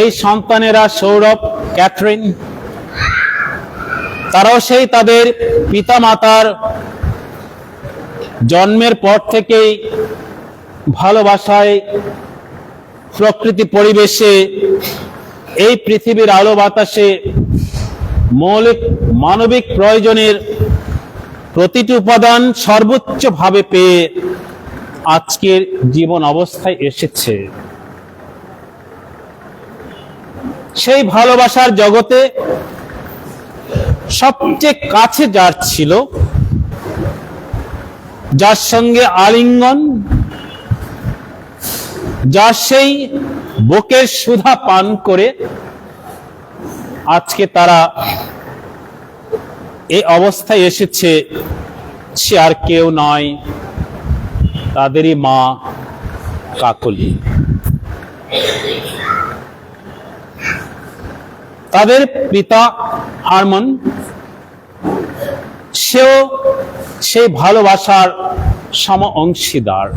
এই সন্তানেরা সৌরভ, ক্যাথরিন, তারাও সেই তাদের পিতামাতার জন্মের পর থেকেই ভালোবাসায় প্রকৃতি পরিবেশে এই পৃথিবীর আলো বাতাসে মৌলিক, মানবিক প্রয়োজনের প্রতিটি উপাদান সর্বোচ্চভাবে পেয়ে আজকের জীবন অবস্থায় এসেছে। সেই ভালোবাসার জগতে সবচেয়ে কাছে যার ছিল, যার সঙ্গে আলিঙ্গন, যার সেই বুকের সুধা পান করে আজকে তারা এই অবস্থায় এসেছে সে আর কেউ নয়, তাদেরই মা কাকলি। তাদের পিতা হারমন সেও সেই ভালোবাসার সম অংশীদার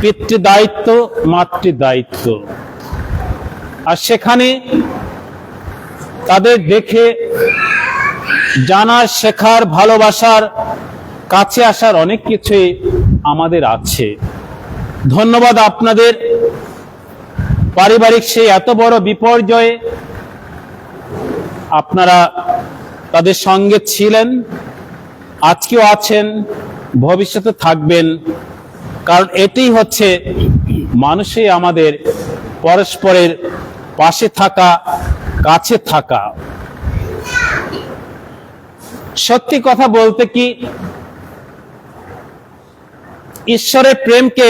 পিতৃদায়িত্ব, মাতৃদায়িত্ব। আর সেখানে তাদের দেখে জানার শেখার, ভালোবাসার কাছে আসার অনেক কিছুই আমাদের আছে। ধন্যবাদ আপনাদের পারিবারিক সেই এত বড় বিপর্যয়ে আপনারা তাদের সঙ্গে ছিলেন, আজকেও আছেন, ভবিষ্যতে থাকবেন। কারণ এটি হচ্ছে মানুষই আমাদের পরস্পরের পাশে থাকা, কাছে থাকা। সত্যি কথা বলতে কি, ঈশ্বরের প্রেমকে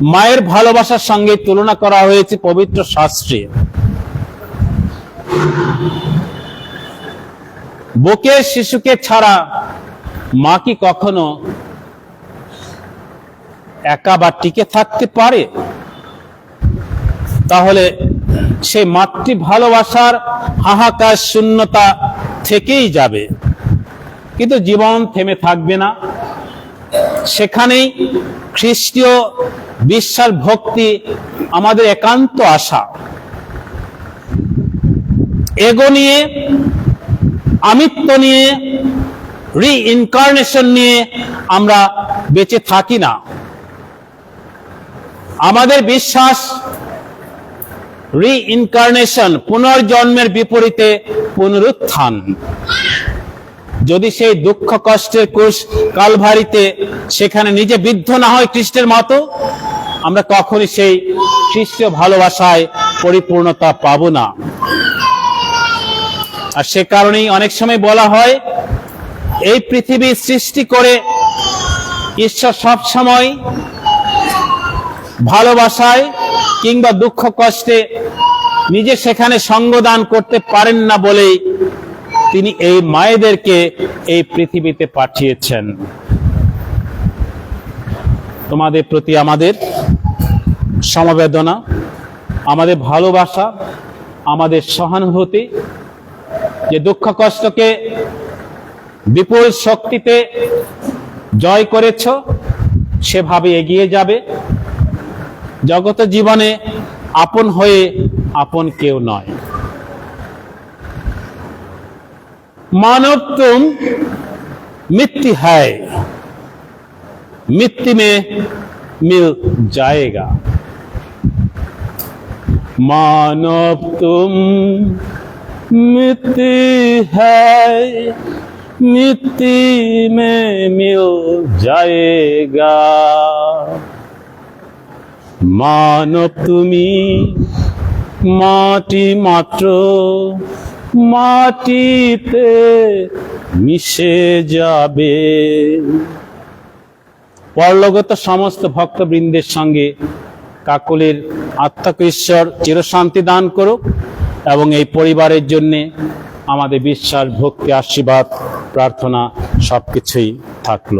মায়ের ভালোবাসার সঙ্গে তুলনা করা হয়েছে পবিত্র শাস্ত্রে। বুকের শিশুকে ছাড়া মা কি কখনো একা বা টিকে থাকতে পারে? তাহলে সেই মাতৃ ভালোবাসার হাহাকার শূন্যতা থেকেই যাবে। কিন্তু জীবন থেমে থাকবে না। সেখানেই খ্রিস্টীয় বিশ্বাস ভক্তি, আমাদের একান্ত আশা। এগো নিয়ে, আমিত্ব নিয়ে রিইনকার্নেশন নিয়ে আমরা বেঁচে থাকি না। আমাদের বিশ্বাস রিইনকার্নেশন পুনর্জন্মের বিপরীতে পুনরুত্থান। যদি সেই দুঃখ কষ্টের কোষ কালভারিতে সেখানে নিজে বিদ্ধ না হয় খ্রিস্টের মতো আমরা কখনই সেই খ্রিস্টীয় ভালোবাসায় পরিপূর্ণতা পাব না। আর সে কারণেই অনেক সময় বলা হয়, এই পৃথিবী সৃষ্টি করে ঈশ্বর সব সময় ভালোবাসায় কিংবা দুঃখ কষ্টে নিজে সেখানে সঙ্গদান করতে পারেন না বলেই তিনি এই মায়েদেরকে এই পৃথিবীতে পাঠিয়েছেন। তোমাদের প্রতি আমাদের সমবেদনা, আমাদের ভালোবাসা, আমাদের সহানুভূতি, যে দুঃখ কষ্টকে বিপুল শক্তিতে জয় করেছ, সেভাবে এগিয়ে যাবে। জগত জীবনে আপন হয়ে আপন কেউ নয়। মানব তুম মৃত্যু হয়। मिट्टी में मिल जाएगा मानव तुम मिट्टी है मिट्टी में मिल जाएगा মানব তুমি মাটি মাত্র মাটিতে মিশে যাবে পরলোকত সমস্ত ভক্তবৃন্দের সঙ্গে কাকলের আত্মাকে ঈশ্বর চিরশান্তি দান করুক এবং এই পরিবারের জন্যে আমাদের বিশ্বাস, ভক্তি, আশীর্বাদ, প্রার্থনা সব কিছুই থাকল।